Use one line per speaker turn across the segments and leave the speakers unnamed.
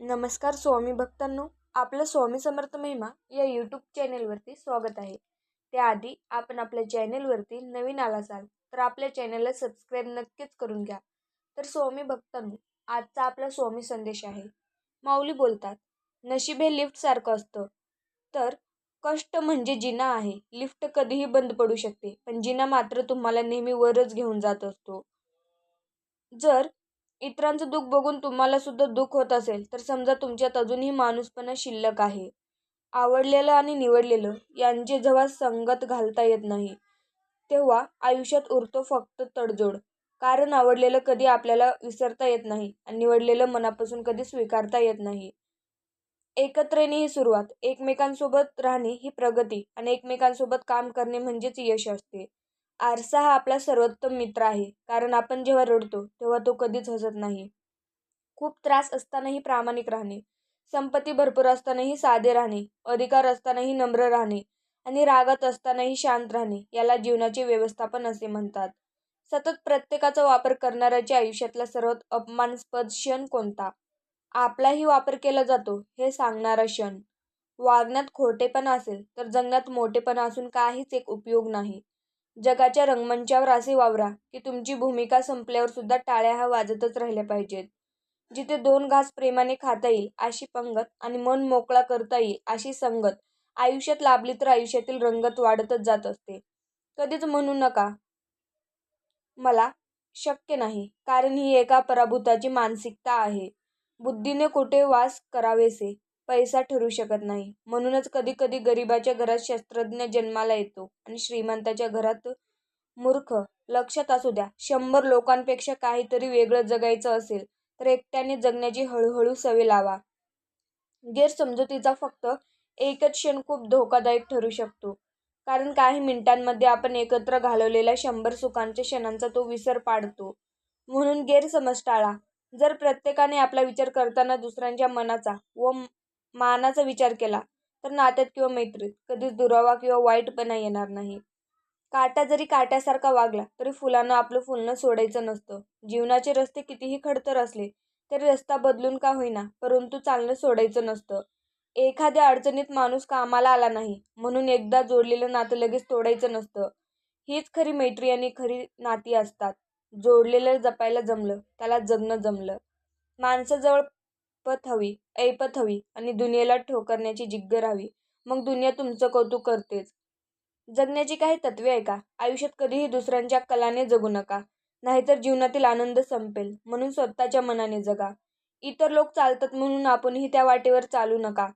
नमस्कार स्वामी भक्तांनो आपलं स्वामी समर्थ महिमा या यूट्यूब चॅनेलवरती स्वागत आहे. त्याआधी आपण आपल्या चॅनेलवरती नवीन आला असाल तर आपल्या चॅनेलला सबस्क्राईब नक्कीच करून घ्या. तर स्वामी भक्तांनो आजचा आपला स्वामी संदेश आहे. माऊली बोलतात नशीब हे लिफ्टसारखं असतं. तर कष्ट म्हणजे जिना आहे. लिफ्ट कधीही बंद पडू शकते पण जिना मात्र तुम्हाला नेहमी वरच घेऊन जात असतो. जर इतरांचं दुःख बघून तुम्हाला सुद्धा दुःख होत असेल तर समजा तुमच्यात अजूनही माणूसपणा शिल्लक आहे. आवडलेलं आणि निवडलेलं यांचे जेव्हा संगत घालता येत नाही तेव्हा आयुष्यात उरतो फक्त तडजोड. कारण आवडलेलं कधी आपल्याला विसरता येत नाही आणि निवडलेलं मनापासून कधी स्वीकारता येत नाही. एकत्र येणे ही सुरुवात एकमेकांसोबत राहणे ही प्रगती आणि एकमेकांसोबत काम करणे म्हणजेच यश असते. आरसा हा आपला सर्वोत्तम मित्र आहे. कारण आपण जेव्हा रडतो तेव्हा तो कधीच हसत नाही. खूप त्रास असतानाही प्रामाणिक राहणे. संपत्ती भरपूर असतानाही साधे राहणे. अधिकार असतानाही नम्र राहणे. आणि रागात असतानाही शांत राहणे. याला जीवनाचे व्यवस्थापन असे म्हणतात. सतत प्रत्येकाचा वापर करणाऱ्याच्या आयुष्यातला सर्वात अपमानस्पद क्षण कोणता? आपलाही वापर केला जातो हे सांगणारा क्षण. वागण्यात खोटेपणा असेल तर जगण्यात मोठेपणा असून काहीच एक उपयोग नाही. जगाच्या रंगमंचावर असे वावरा की तुमची भूमिका संपल्यावर सुद्धा टाळ्या हा वाजतच राहिल्या पाहिजेत. जिथे दोन घास प्रेमाने खाता येईल अशी पंगत आणि मन मोकळा करता येईल अशी संगत आयुष्यात लाभली तर आयुष्यातील रंगत वाढतच जात असते. कधीच म्हणू नका मला शक्य नाही कारण ही एका पराभूताची मानसिकता आहे. बुद्धीने कुठे वास करावेसे? पैसा ठरू शकत नाही. म्हणूनच कधी कधी गरिबाच्या घरात शस्त्रज्ञ जन्माला येतो आणि श्रीमंताच्या घरात मूर्ख. लक्षात असू द्या शंभर लोकांपेक्षा काहीतरी वेगळं जगायचं असेल तर एकट्याने जगण्याची हळूहळू सवय लावा. गैरसमजुतीचा फक्त एकच क्षण खूप धोकादायक ठरू शकतो. कारण काही मिनिटांमध्ये आपण एकत्र घालवलेल्या शंभर सुखांच्या क्षणांचा तो विसर पाडतो. म्हणून गैरसमज टाळा. जर प्रत्येकाने आपला विचार करताना दुसऱ्यांच्या मनाचा व मानाचा विचार केला तर नात्यात किंवा मैत्रीत कधीच दुरावा किंवा वाईटपणा येणार नाही. काटा जरी काट्यासारखा वागला तरी फुलानं आपलं फुलणं सोडायचं नसतं. जीवनाचे रस्ते कितीही खडतर असले तरी रस्ता बदलून का होईना परंतु चालणं सोडायचं नसतं. एखाद्या अडचणीत माणूस कामाला आला नाही म्हणून एकदा जोडलेलं नातं लगेच तोडायचं नसतं. हीच खरी मैत्री आणि खरी नाती असतात. जोडलेलं जपायला जमलं त्याला जगणं जमलं. माणसाजवळ पत हवी ऐपत हवी आणि दुनियेला ठोकरण्याची जिग्गर हवी मग दुनिया तुमचं कौतुक करतेच. जगण्याची काही तत्वे आहे का? आयुष्यात कधीही दुसऱ्यांच्या कलाने जगू नका. नाहीतर जीवनातील आनंद संपेल. म्हणून स्वतःच्या मनाने जगा. इतर लोक चालतात म्हणून आपणही त्या वाटेवर चालू नका.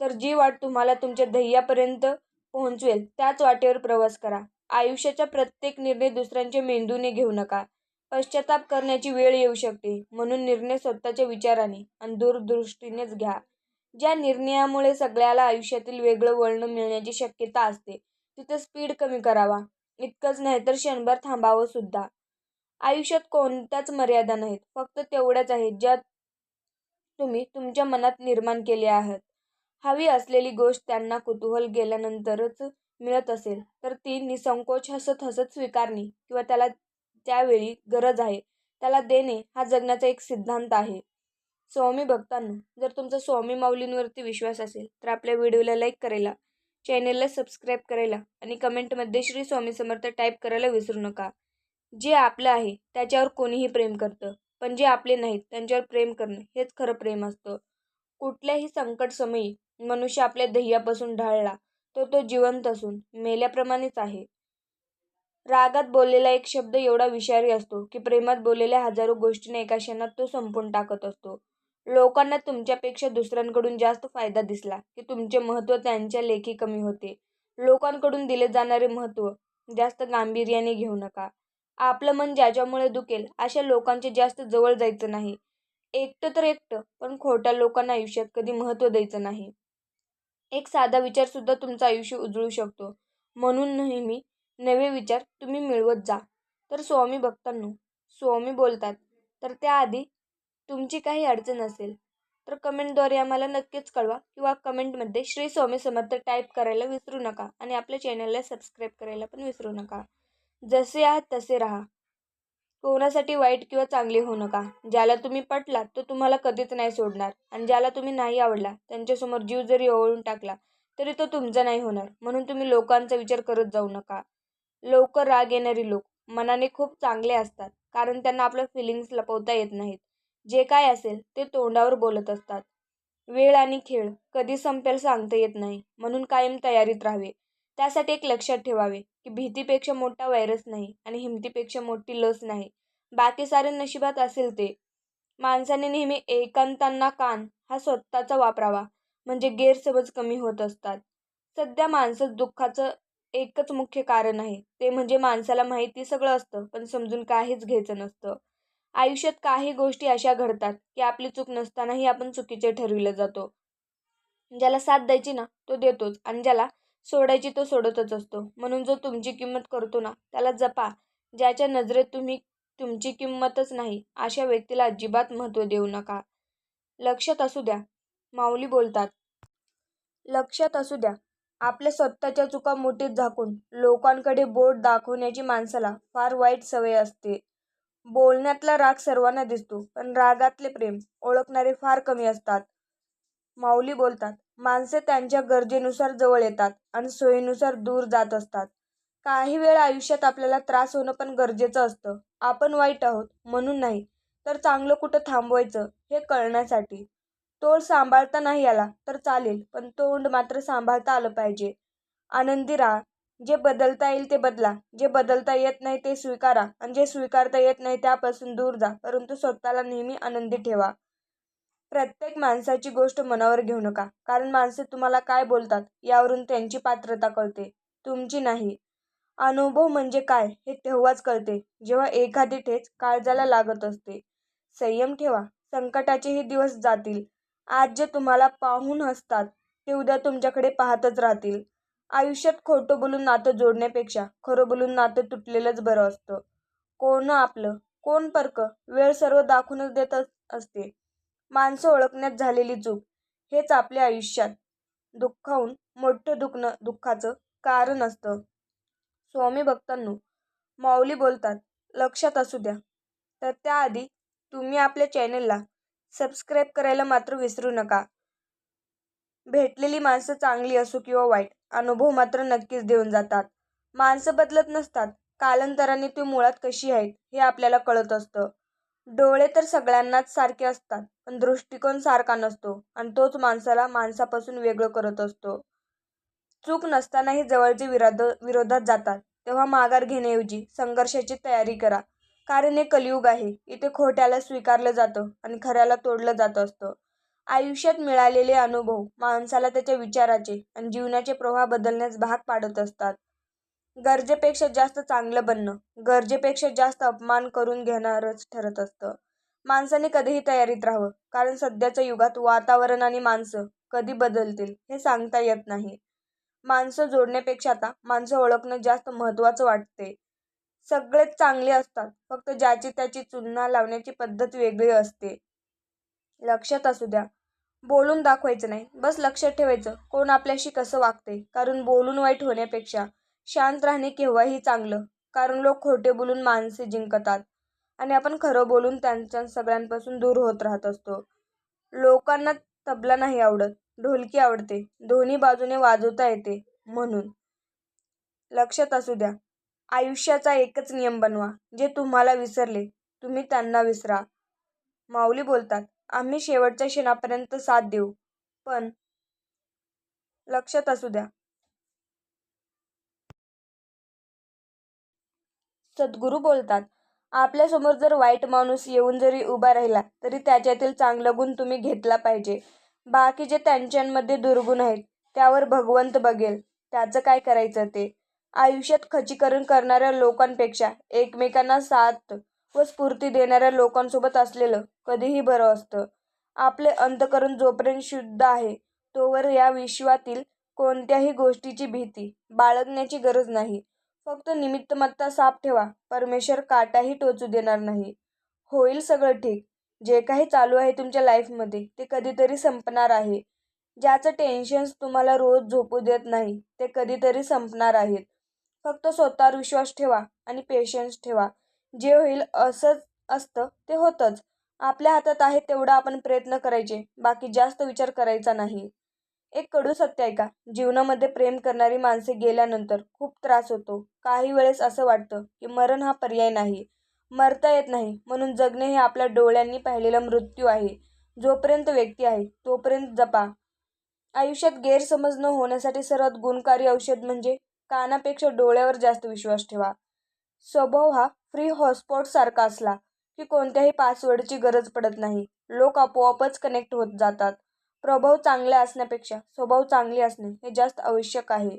तर जी वाट तुम्हाला तुमच्या ध्येयापर्यंत पोहोचवेल त्याच वाटेवर प्रवास करा. आयुष्याचा प्रत्येक निर्णय दुसऱ्यांच्या मेंदूने घेऊ नका. पश्चाताप करण्याची वेळ येऊ शकते. म्हणून निर्णय स्वतःच्या विचाराने आणि दूरदृष्टीनेच घ्या. ज्या निर्णयामुळे सगळ्याला आयुष्यातील वेगळं वळण मिळण्याची शक्यता असते तिथं स्पीड कमी करावा. इतकंच नाही तर क्षणभर थांबावं सुद्धा. आयुष्यात कोणत्याच मर्यादा नाहीत. फक्त तेवढ्याच आहेत ज्या तुम्ही तुमच्या मनात निर्माण केल्या आहात. हवी असलेली गोष्ट त्यांना कुतूहल गेल्यानंतरच मिळत असेल तर ती निसंकोच हसत हसत स्वीकारणे किंवा त्याला त्यावेळी गरज आहे. त्याला देणे हा जगण्याचा एक सिद्धांत आहे. स्वामी भक्तांनो जर तुमचा स्वामी माऊलींवरती विश्वास असेल तर आपल्या व्हिडिओला लाईक करायला चॅनेलला सबस्क्राईब करायला आणि कमेंटमध्ये श्री स्वामी समर्थ टाईप करायला विसरू नका. जे आपलं आहे त्याच्यावर कोणीही प्रेम करतं. पण जे आपले नाहीत त्यांच्यावर प्रेम करणं हेच खरं प्रेम असतं. कुठल्याही संकट समयी मनुष्य आपल्या ध्येयापासून ढाळला तो तो जिवंत असून मेल्याप्रमाणेच आहे. रागात बोललेला एक शब्द एवढा विषारी असतो की प्रेमात बोललेल्या हजारो गोष्टीने एका क्षणात तो संपून टाकत असतो. लोकांना तुमच्यापेक्षा दुसऱ्यांकडून जास्त फायदा दिसला की तुमचे महत्त्व त्यांच्या लेखी कमी होते. लोकांकडून दिले जाणारे महत्त्व जास्त गांभीर्याने घेऊ नका. आपलं मन ज्याच्यामुळे दुखेल अशा लोकांचे जास्त जवळ जायचं नाही. एकटं तर एकटं पण खोट्या लोकांना आयुष्यात कधी महत्त्व द्यायचं नाही. एक साधा विचार सुद्धा तुमचं आयुष्य उजळू शकतो. म्हणून नेहमी नवे विचार तुम्ही मिळवत जा. तर स्वामी भक्तांनो स्वामी बोलतात तर त्याआधी तुमची काही अडचण असेल तर कमेंटद्वारे आम्हाला नक्कीच कळवा किंवा कमेंटमध्ये श्री स्वामी समर्थ टाईप करायला विसरू नका आणि आपल्या चॅनलला सबस्क्राईब करायला पण विसरू नका. जसे आहात तसे राहा. कोणासाठी वाईट किंवा चांगले होऊ नका. ज्याला तुम्ही पटलात तो तुम्हाला कधीच नाही सोडणार आणि ज्याला तुम्ही नाही आवडला त्यांच्यासमोर जीव जरी ओवळून टाकला तरी तो तुमचा नाही होणार. म्हणून तुम्ही लोकांचा विचार करत जाऊ नका. लवकर राग येणारी लोक मनाने खूप चांगले असतात कारण त्यांना आपलं फिलिंग्स लपवता येत नाहीत. जे काय असेल ते तोंडावर बोलत असतात. वेळ आणि खेळ कधी संपेल सांगता येत नाही म्हणून कायम तयारीत राहावे. त्यासाठी एक लक्षात ठेवावे की भीतीपेक्षा मोठा व्हायरस नाही आणि हिमतीपेक्षा मोठी लस नाही. बाकी सारे नशिबात असेल ते. माणसाने नेहमी एकांतांना कान हा स्वतःचा वापरावा म्हणजे गैरसमज कमी होत असतात. सध्या माणसं दुःखाचं एकच मुख्य कारण आहे. ते म्हणजे माणसाला माहिती सगळं असतं पण समजून काहीच घ्यायचं नसतं. आयुष्यात काही गोष्टी अशा घडतात की आपली चूक नसतानाही आपण चुकीचे ठरविलं जातो. ज्याला साथ द्यायची ना तो देतोच आणि ज्याला सोडायची तो सोडतच असतो. म्हणून जो तुमची किंमत करतो ना त्याला जपा. ज्याच्या नजरेत तुम्ही तुमची किंमतच नाही अशा व्यक्तीला अजिबात महत्त्व देऊ नका. लक्षात असू द्या. माऊली बोलतात. लक्षात असू द्या. आपल्या स्वतःच्या चुका मोठीत झाकून लोकांकडे बोट दाखवण्याची माणसाला फार वाईट सवय असते. बोलण्यातला राग सर्वांना दिसतो पण रागातले प्रेम ओळखणारे फार कमी असतात. माऊली बोलतात माणसे त्यांच्या गरजेनुसार जवळ येतात आणि सोयीनुसार दूर जात असतात. काही वेळ आयुष्यात आपल्याला त्रास होणं पण गरजेचं असतं. आपण वाईट आहोत म्हणून नाही तर चांगलं कुठं थांबवायचं हे कळण्यासाठी. तोल सांभाळता नाही आला तर चालेल पण तोंड मात्र सांभाळता आलं पाहिजे. आनंदी राहा जे बदलता येईल ते बदला जे बदलता येत नाही ते स्वीकारा आणि जे स्वीकारता येत नाही त्यापासून दूर जा परंतु स्वतःला नेहमी आनंदी ठेवा. प्रत्येक माणसाची गोष्ट मनावर घेऊ नका कारण माणसे तुम्हाला काय बोलतात यावरून त्यांची पात्रता कळते तुमची नाही. अनुभव म्हणजे काय हे तेव्हाच कळते जेव्हा एखादी ठेच काळजाला लागत असते. संयम ठेवा संकटाचेही दिवस जातील आज जे तुम्हाला पाहून हसतात. ते उद्या तुमच्याकडे पाहतच राहतील. आयुष्यात खोटं बोलून नातं जोडण्यापेक्षा खरं बोलून नातं तुटलेलंच बरं असतं. कोण आपलं? कोण परक? वेळ सर्व दाखवूनच देत असते. माणसं ओळखण्यात झालेली चूक. हेच आपल्या आयुष्यात. दुःखाहून मोठं दुखणं दुःखाचं कारण असतं. स्वामी भक्तांनो माऊली बोलतात लक्षात असू द्या. तर त्याआधी तुम्ही आपल्या चॅनेलला सबस्क्राईब करायला मात्र विसरू नका. भेटलेली माणसं चांगली असो किंवा वाईट अनुभव मात्र नक्कीच देऊन जातात. माणसं बदलत नसतात. कालांतराने ती मुळात कशी आहेत हे आपल्याला कळत असतं. डोळे तर सगळ्यांनाच सारखे असतात पण दृष्टिकोन सारखा नसतो आणि तोच माणसाला माणसापासून वेगळं करत असतो. चूक नसतानाही जवळचे विराद विरोधात जातात. तेव्हा माघार घेण्याऐवजी संघर्षाची तयारी करा. कारण हे कलियुग आहे. इथे खोट्याला स्वीकारलं जातं आणि खऱ्याला तोडलं जात असतं. आयुष्यात मिळालेले अनुभव माणसाला त्याच्या विचाराचे आणि जीवनाचे प्रवाह बदलण्यास भाग पाडत असतात. गरजेपेक्षा जास्त चांगलं बनणं गरजेपेक्षा जास्त अपमान करून घेणारच ठरत असतं. माणसाने कधीही तयारीत राहावं कारण सध्याच्या युगात वातावरण आणि माणसं कधी बदलतील हे सांगता येत नाही. माणसं जोडण्यापेक्षा आता माणसं ओळखणं जास्त महत्त्वाचं वाटते. सगळेच चांगले असतात. फक्त ज्याची त्याची चुन्ना लावण्याची पद्धत वेगळी असते. लक्षात असू द्या. बोलून दाखवायचं नाही. बस लक्षात ठेवायचं. कोण आपल्याशी कसं वागते? कारण बोलून वाईट होण्यापेक्षा शांत राहणे केव्हाही चांगलं. कारण लोक खोटे बोलून माणसे जिंकतात. आणि आपण खरं बोलून त्यांच्या सगळ्यांपासून दूर होत राहत असतो. लोकांना तबला नाही आवडत. ढोलकी आवडते. दोन्ही बाजूने वाजवता येते. म्हणून लक्षात असू द्या. आयुष्याचा एकच नियम बनवा जे तुम्हाला विसरले तुम्ही त्यांना विसरा. माऊली बोलतात आम्ही शेवटच्या क्षणापर्यंत साथ देऊ पण लक्षात असू द्या. सद्गुरू बोलतात आपल्यासमोर जर वाईट माणूस येऊन जरी उभा राहिला तरी त्याच्यातील चांगलं गुण तुम्ही घेतला पाहिजे. बाकी जे त्यांच्यांमध्ये दुर्गुण आहेत त्यावर भगवंत बघेल त्याचं काय करायचं ते? आयुष्यात खचीकरण करणाऱ्या लोकांपेक्षा एकमेकांना साथ व स्फूर्ती देणाऱ्या लोकांसोबत असलेलं कधीही बरं असतं. आपले अंतकरण जोपर्यंत शुद्ध आहे तोवर या विश्वातील कोणत्याही गोष्टीची भीती बाळगण्याची गरज नाही. फक्त निमित्तमत्ता साफ ठेवा परमेश्वर काटाही टोचू देणार नाही. होईल सगळं ठीक. जे काही चालू आहे तुमच्या लाईफमध्ये ते कधीतरी संपणार आहे. ज्याचं टेन्शन्स तुम्हाला रोज झोपू देत नाही ते कधीतरी संपणार आहेत. फक्त स्वतःवर विश्वास ठेवा आणि पेशन्स ठेवा. जे होईल असंच असतं ते होतंच. आपल्या हातात आहे तेवढा आपण प्रयत्न करायचे. बाकी जास्त विचार करायचा नाही. एक कडू सत्य आहे का जीवनामध्ये प्रेम करणारी माणसे गेल्यानंतर खूप त्रास होतो. काही वेळेस असं वाटतं की मरण हा पर्याय नाही. मरता येत नाही. म्हणून जगणे हे आपल्या डोळ्यांनी पाहिलेला मृत्यू आहे. जोपर्यंत व्यक्ती आहे तोपर्यंत जपा. आयुष्यात गैरसमज न होण्यासाठी सर्वात गुणकारी औषध म्हणजे कानापेक्षा डोळ्यावर जास्त विश्वास ठेवा. स्वभाव हा फ्री हॉटस्पॉट सारखा असला की कोणत्याही पासवर्डची गरज पडत नाही. लोक आपोआपच कनेक्ट होत जातात. प्रभाव चांगले असण्यापेक्षा स्वभाव चांगले असणे हे जास्त आवश्यक आहे.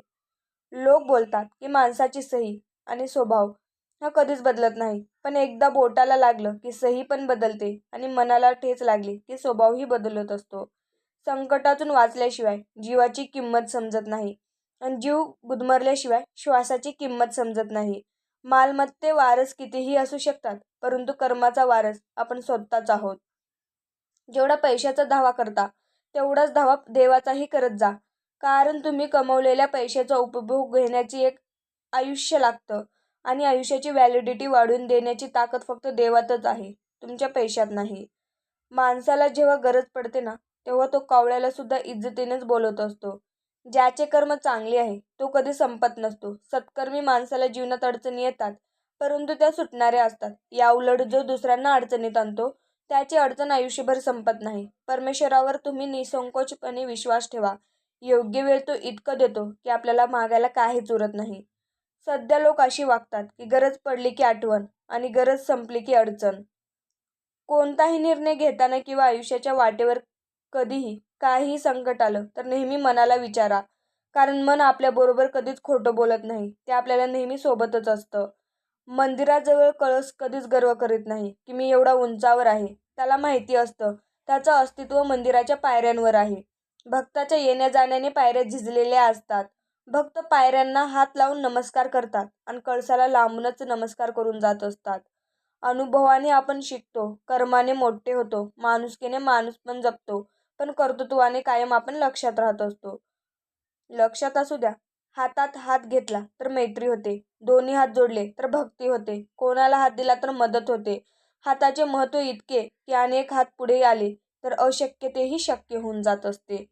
लोक बोलतात की माणसाची सही आणि स्वभाव हा कधीच बदलत नाही. पण एकदा बोटाला लागलं की सही पण बदलते आणि मनाला ठेच लागली की स्वभावही बदलत असतो. संकटातून वाचल्याशिवाय जीवाची किंमत समजत नाही. जीव गुदमरल्याशिवाय श्वासाची किंमत समजत नाही. मालमत्ते वारस कितीही असू शकतात परंतु कर्माचा वारस आपण स्वतःच आहोत. जेवढा पैशाचा धावा करता तेवढाच धावा देवाचाही करत जा. कारण तुम्ही कमवलेल्या पैशाचा उपभोग घेण्याची एक आयुष्य लागतं आणि आयुष्याची व्हॅलिडिटी वाढवून देण्याची ताकद फक्त देवातच आहे तुमच्या पैशात नाही. माणसाला जेव्हा गरज पडते ना तेव्हा तो कावळ्याला सुद्धा इज्जतीनेच बोलत असतो. ज्याचे कर्म चांगले आहे तो कधी संपत नसतो. सत्कर्मी माणसाला जीवनात अडचणी येतात परंतु त्या सुटणाऱ्या असतात. याउलट जो दुसऱ्यांना अडचणीत आणतो त्याची अडचण आयुष्यभर संपत नाही. परमेश्वरावर तुम्ही निसंकोचपणे विश्वास ठेवा. योग्य वेळ तो इतकं देतो की आपल्याला मागायला काहीच उरत नाही. सध्या लोक अशी वागतात की गरज पडली की आठवण आणि गरज संपली की अडचण. कोणताही निर्णय घेताना किंवा आयुष्याच्या वाटेवर कधीही काहीही संकट आलं तर नेहमी मनाला विचारा. कारण मन आपल्याबरोबर कधीच खोटं बोलत नाही. ते आपल्याला नेहमी सोबतच असतं. मंदिराजवळ कळस कधीच गर्व करीत नाही की मी एवढा उंचावर आहे. त्याला माहिती असतं. त्याचं अस्तित्व मंदिराच्या पायऱ्यांवर आहे. भक्ताच्या येण्या जाण्याने पायऱ्या झिजलेल्या असतात. भक्त पायऱ्यांना हात लावून नमस्कार करतात आणि कळसाला लांबूनच नमस्कार करून जात असतात. अनुभवाने आपण शिकतो. कर्माने मोठे होतो. माणुसकीने माणूस पण जपतो. पण कर्तृत्वाने कायम आपण लक्षात राहत असतो. लक्षात असू द्या. हातात हात घेतला तर मैत्री होते. दोन्ही हात जोडले तर भक्ती होते. कोणाला हात दिला तर मदत होते. हाताचे महत्त्व इतके की अनेक हात पुढे आले तर अशक्यतेही शक्य होऊन जात असते.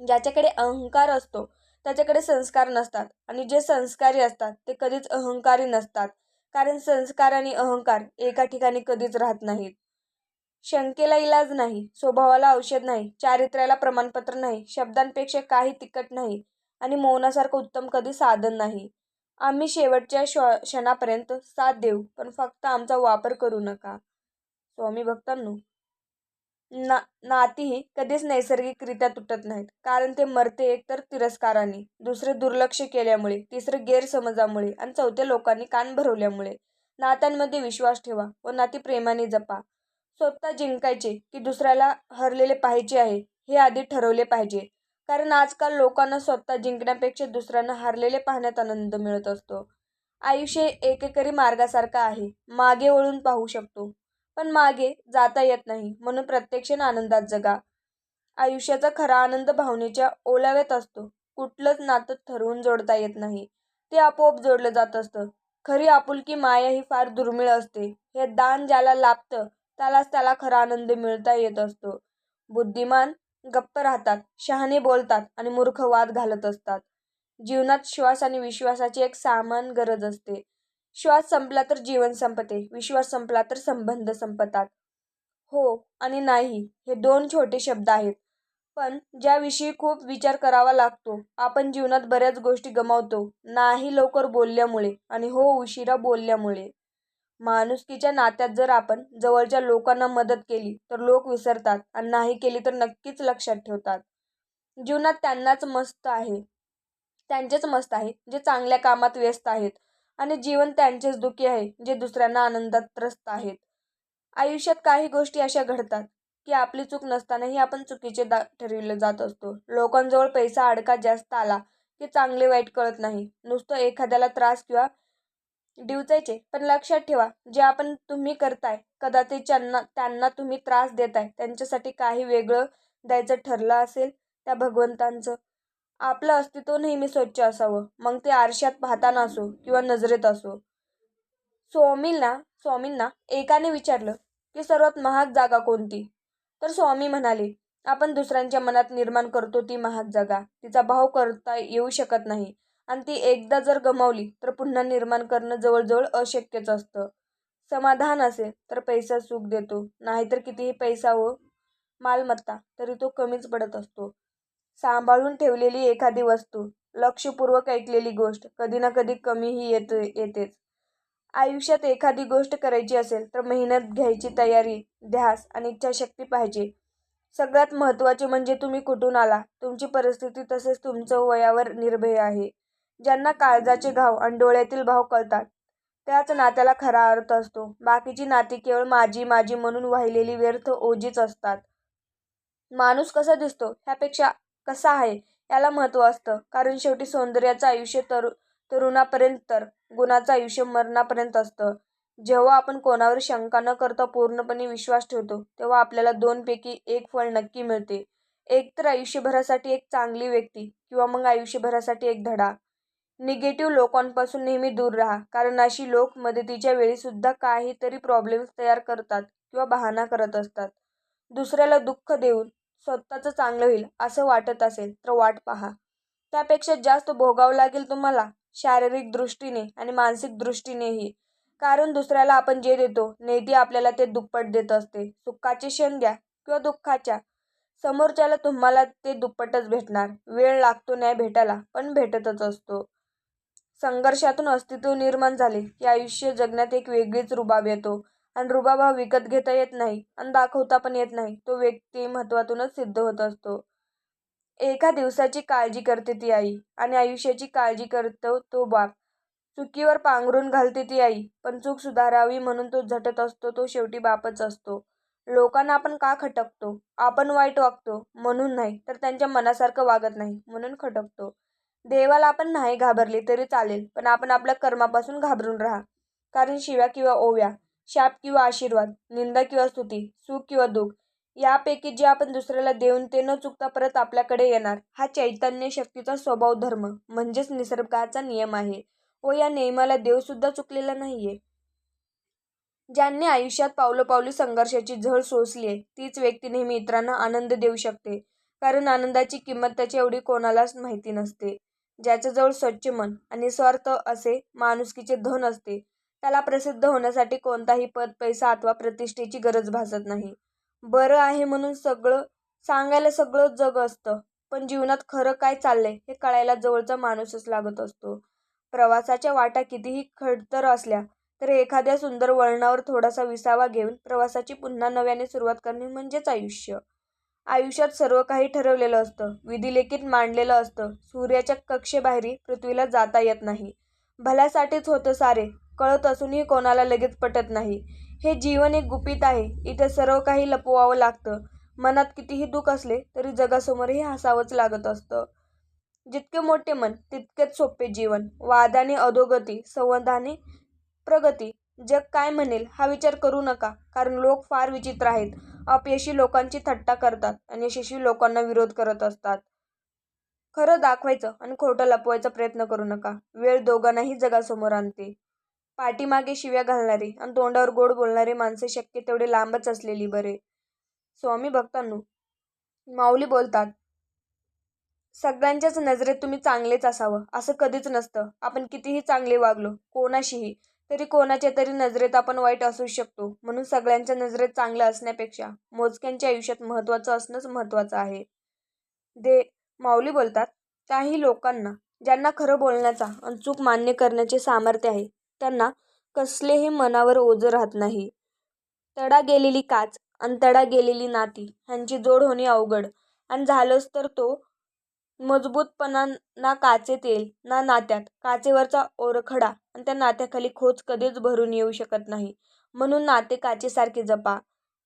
ज्याच्याकडे अहंकार असतो त्याच्याकडे संस्कार नसतात आणि जे संस्कारी असतात ते कधीच अहंकारी नसतात. कारण संस्कार आणि अहंकार एका ठिकाणी कधीच राहत नाहीत. शंकेला इलाज नाही स्वभावाला औषध नाही चारित्र्याला प्रमाणपत्र नाही शब्दांपेक्षा काही तिकट नाही आणि मौनासारखं उत्तम कधी साधन नाही. आम्ही शेवटच्या श्व क्षणापर्यंत साथ देऊ पण फक्त आमचा वापर करू नका. स्वामी भक्तांनो ना नातीही कधीच नैसर्गिकरित्या तुटत नाहीत कारण ते मरते एकतर तिरस्काराने दुसरे दुर्लक्ष केल्यामुळे तिसरे गैरसमजामुळे आणि चौथ्या लोकांनी कान भरवल्यामुळे. नात्यांमध्ये विश्वास ठेवा व नाती प्रेमाने जपा. स्वतः जिंकायचे की दुसऱ्याला हरलेले पाहिजे आहे हे आधी ठरवले पाहिजे. कारण आजकाल लोकांना स्वतः जिंकण्यापेक्षा दुसऱ्यांना हरलेले पाहण्यात आनंद मिळत असतो. आयुष्य एकेकरी मार्गासारखा आहे. मागे वळून पाहू शकतो. पण मागे जाता येत नाही. म्हणून प्रत्यक्षाने आनंदात जगा. आयुष्याचा खरा आनंद भावनेच्या ओलाव्यात असतो. कुठलंच नातं ठरवून जोडता येत नाही. ते आपोआप जोडलं जात असतं. खरी आपुलकी माया ही फार दुर्मिळ असते. हे दान ज्याला लाभतं त्यालाच त्याला खरा आनंद मिळता येत असतो. बुद्धिमान गप्प राहतात शहाणे बोलतात आणि मूर्ख वाद घालत असतात. जीवनात श्वास आणि विश्वासाची एक सामान गरज असते. श्वास संपला तर जीवन संपते विश्वास संपला तर संबंध संपतात. हो आणि नाही हे दोन छोटे शब्द आहेत. पण ज्याविषयी खूप विचार करावा लागतो आपण जीवनात बऱ्याच गोष्टी गमावतो नाही लवकर बोलल्यामुळे आणि हो उशिरा बोलल्यामुळे. माणुसकीच्या नात्यात जर आपण जवळच्या लोकांना मदत केली तर लोक विसरतात आणि नाही केली तर नक्कीच लक्षात ठेवतात. जीवनात त्यांनाच मस्त आहे. त्यांचेच मस्त आहे जे चांगल्या कामात व्यस्त आहेत आणि जीवन त्यांचेच दुःखी आहे जे दुसऱ्यांना आनंदात त्रस्त आहेत. आयुष्यात काही गोष्टी अशा घडतात की आपली चूक नसतानाही आपण चुकीचे दा ठरविलं जात असतो. लोकांजवळ पैसा अडका जास्त आला की चांगले वाईट कळत नाही. नुसतं एखाद्याला त्रास किंवा डिवचायचे पण लक्षात ठेवा जे आपण तुम्ही करताय कदाचित त्यांना त्यांना तुम्ही त्रास देताय त्यांच्यासाठी काही वेगळं द्यायचं ठरलं असेल त्या भगवंतांचं. आपलं अस्तित्व नेहमी स्वच्छ असावं. मग ते आरशात पाहताना असो किंवा नजरेत असो. स्वामींना स्वामींना एकाने विचारलं की सर्वात महाग जागा कोणती? तर स्वामी म्हणाले आपण दुसऱ्यांच्या मनात निर्माण करतो ती महाग जागा. तिचा भाव करता येऊ शकत नाही. आणि ती एकदा जर गमावली तर पुन्हा निर्माण करणं जवळजवळ अशक्यच असतं. समाधान असेल तर पैसा सुख देतो. नाहीतर कितीही पैसा व मालमत्ता तरी तो कमीच पडत असतो. सांभाळून ठेवलेली एखादी वस्तू लक्षपूर्वक ऐकलेली गोष्ट कधी ना कधी कमीही येत येतेच. आयुष्यात एखादी गोष्ट करायची असेल तर मेहनत घ्यायची तयारी ध्यास आणि इच्छाशक्ती पाहिजे. सगळ्यात महत्त्वाचे म्हणजे तुम्ही कुठून आला तुमची परिस्थिती तसेच तुमचं वयावर निर्भय आहे. ज्यांना काळजाचे घाव आणि डोळ्यातील भाव कळतात. त्याच नात्याला खरा अर्थ असतो. बाकीची नाती केवळ माझी माझी म्हणून वाहिलेली व्यर्थ ओझीच असतात. माणूस कसा दिसतो? ह्यापेक्षा कसा आहे? याला महत्त्व असतं. कारण शेवटी सौंदर्याचं आयुष्य तरु तरुणापर्यंत तर गुणाचं आयुष्य मरणापर्यंत असतं. जेव्हा आपण कोणावर शंका न करता पूर्णपणे विश्वास ठेवतो तेव्हा आपल्याला दोनपैकी एक फळ नक्की मिळते. एक तर आयुष्यभरासाठी एक चांगली व्यक्ती किंवा मग आयुष्यभरासाठी एक धडा. निगेटिव्ह लोकांपासून नेहमी दूर राहा. कारण अशी लोक मदतीच्या वेळीसुद्धा काहीतरी प्रॉब्लेम्स तयार करतात किंवा बहाणा करत असतात. दुसऱ्याला दुःख देऊन स्वतःचं चांगलं होईल असं वाटत असेल तर वाट पहा. त्यापेक्षा जास्त भोगावं लागेल तुम्हाला शारीरिक दृष्टीने आणि मानसिक दृष्टीनेही. कारण दुसऱ्याला आपण जे देतो नेती आपल्याला ते दुप्पट देत असते. सुखाचे क्षण द्या किंवा दुःखाच्या. समोरच्याला तुम्हाला ते दुप्पटच भेटणार. वेळ लागतो नाही भेटायला पण भेटतच असतो. संघर्षातून अस्तित्व निर्माण झाले. की आयुष्य जगण्यात एक वेगळीच रुबाब येतो. आणि रुबाब हा विकत घेता येत नाही आणि दाखवता पण येत नाही. तो व्यक्ती महत्त्वातूनच सिद्ध होत असतो. एका दिवसाची काळजी करते ती आई आणि आयुष्याची काळजी करतो तो बाप. चुकीवर पांघरून घालते ती आई पण चूक सुधारावी म्हणून तो झटत असतो तो शेवटी बापच असतो. लोकांना आपण का खटकतो? आपण वाईट वागतो? म्हणून नाही तर त्यांच्या मनासारखं वागत नाही म्हणून खटकतो. देवाला आपण नाही घाबरले तरी चालेल पण आपण आपल्या कर्मापासून घाबरून राहा. कारण शिव्या किंवा ओव्या शाप किंवा आशीर्वाद निंदा किंवा स्तुती सुख किंवा दुःख यापैकी जे आपण दुसऱ्याला देऊन ते न चुकता परत आपल्याकडे येणार हा चैतन्य शक्तीचा स्वभाव धर्म म्हणजेच निसर्गाचा नियम आहे. व या नियमाला देवसुद्धा चुकलेला नाहीये. ज्यांनी आयुष्यात पावलोपावली संघर्षाची झळ सोसली आहे तीच व्यक्ती नेहमी इतरांना आनंद देऊ शकते. कारण आनंदाची किंमत त्याच्या एवढी कोणालाच माहिती नसते. ज्याच्याजवळ स्वच्छ मन आणि स्वार्थ असे माणुसकीचे धन असते त्याला प्रसिद्ध होण्यासाठी कोणताही पद पैसा अथवा प्रतिष्ठेची गरज भासत नाही. बरं आहे म्हणून सगळं सांगायला सगळं जग असतं पण जीवनात खरं काय चाललंय हे कळायला जवळचा माणूसच लागत असतो. प्रवासाच्या वाटा कितीही खडतर असल्या तर एखाद्या सुंदर वळणावर थोडासा विसावा घेऊन प्रवासाची पुन्हा नव्याने सुरुवात करणे म्हणजेच आयुष्य. आयुष्यात सर्व काही ठरवलेलं असतं. विधिलेखित मांडलेलं असतं. सूर्याच्या कक्षेबाहेरी पृथ्वीला जाता येत नाही. भल्यासाठीच होतं सारे. कळत असूनही कोणाला लगेच पटत नाही. हे जीवन एक गुपित आहे. इथे सर्व काही लपवावं लागतं. मनात कितीही दुःख असले तरी जगासमोरही हसावंच लागत असतं. जितके मोठे मन तितकेच सोपे जीवन. वादाने अधोगती संवादाने प्रगती जग काय म्हणेल हा विचार करू नका कारण लोक फार विचित्र आहेत. अपयशी लोकांची थट्टा करतात आणि यशस्वी लोकांना विरोध करत असतात. खरं दाखवायचं आणि खोटं लपवायचा प्रयत्न करू नका. वेळ दोघांनाही जगासमोर आणते. पाठीमागे शिव्या घालणारी आणि तोंडावर गोड बोलणारे माणसे शक्य तेवढे लांबच असलेली बरे. स्वामी भक्तांनो माऊली बोलतात सगळ्यांच्याच नजरेत तुम्ही चांगलेच असावं. असं कधीच नसतं. आपण कितीही चांगले वागलो कोणाशीही तरी कोणाच्या तरी नजरेत आपण वाईट असू शकतो. म्हणून सगळ्यांच्या नजरेत चांगलं असण्यापेक्षा मोजक्यांच्या आयुष्यात महत्त्वाचं असणंच महत्त्वाचं आहे. दे माऊली बोलतात काही लोकांना ज्यांना खरं बोलण्याचा आणि चूक मान्य करण्याचे सामर्थ्य आहे त्यांना कसलेही मनावर ओझं राहत नाही. तडा गेलेली काच आणि तडा गेलेली नाती ह्यांची जोड होणे अवघड आणि झालंच तर तो मजबूतपणा ना काचेत येईल ना नात्यात. काचेवरचा ओरखडा आणि त्या नात्याखाली खोच कधीच भरून येऊ शकत नाही. म्हणून नाते काचेसारखे जपा.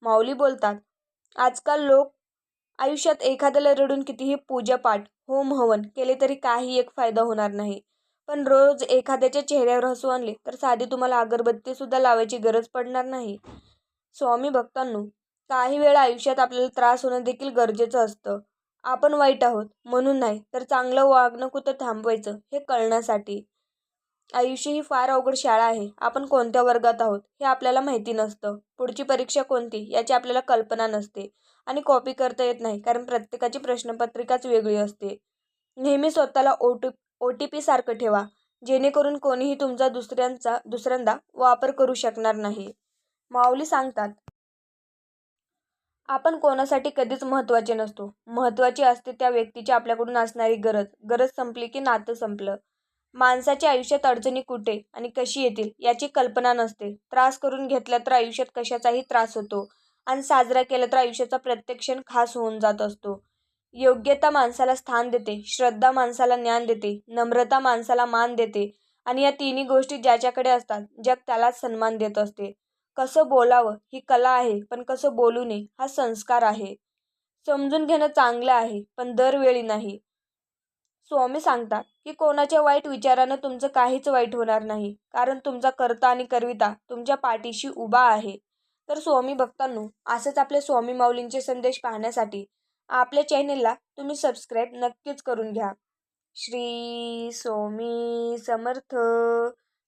माऊली बोलतात आजकाल लोक आयुष्यात एखाद्याला रडून कितीही पूजापाठ होम हवन केले तरी काही एक फायदा होणार नाही. पण रोज एखाद्याच्या चेहऱ्यावर हसू आणले तर साधी तुम्हाला अगरबत्तीसुद्धा लावायची गरज पडणार नाही. स्वामी भक्तांनो काही वेळा आयुष्यात आपल्याला त्रास होणं देखील गरजेचं असतं. आपण वाईट आहोत म्हणून नाही तर चांगलं वागणं कुठं थांबवायचं हे कळण्यासाठी. आयुष्य ही फार अवघड शाळा आहे. आपण कोणत्या वर्गात आहोत हे आपल्याला माहिती नसतं. पुढची परीक्षा कोणती याची आपल्याला कल्पना नसते आणि कॉपी करता येत नाही कारण प्रत्येकाची प्रश्नपत्रिकाच वेगळी असते. नेहमी स्वतःला ओ टी ओ टी पीसारखं ठेवा जेणेकरून कोणीही तुमचा दुसऱ्यांचा दुसऱ्यांदा वापर करू शकणार नाही. माऊली सांगतात आपण कोणासाठी कधीच महत्त्वाचे नसतो. महत्त्वाची असते त्या व्यक्तीची आपल्याकडून असणारी गरज. गरज संपली की नातं संपलं. माणसाच्या आयुष्यात अडचणी कुठे आणि कशी येतील याची कल्पना नसते. त्रास करून घेतला तर आयुष्यात कशाचाही त्रास होतो आणि साजरा केला तर आयुष्याचा प्रत्येक क्षण खास होऊन जात असतो. योग्यता माणसाला स्थान देते. श्रद्धा माणसाला ज्ञान देते. नम्रता माणसाला मान देते. आणि या तिन्ही गोष्टी ज्याच्याकडे असतात जग त्यालाच सन्मान देत असते. कसं बोलावं ही कला आहे पण कसं बोलू नये हा संस्कार आहे. समजून घेणं चांगलं आहे पण दरवेळी नाही. स्वामी सांगतात की कोणाच्या वाईट विचारानं तुमचं काहीच वाईट होणार नाही कारण तुमचा कर्ता आणि करविता तुमच्या पाठीशी उभा आहे. तर स्वामी भक्तांनो असंच आपले स्वामी माऊलींचे संदेश पाहण्यासाठी आपल्या चॅनेलला तुम्ही सबस्क्राईब नक्कीच करून घ्या. श्री स्वामी समर्थ.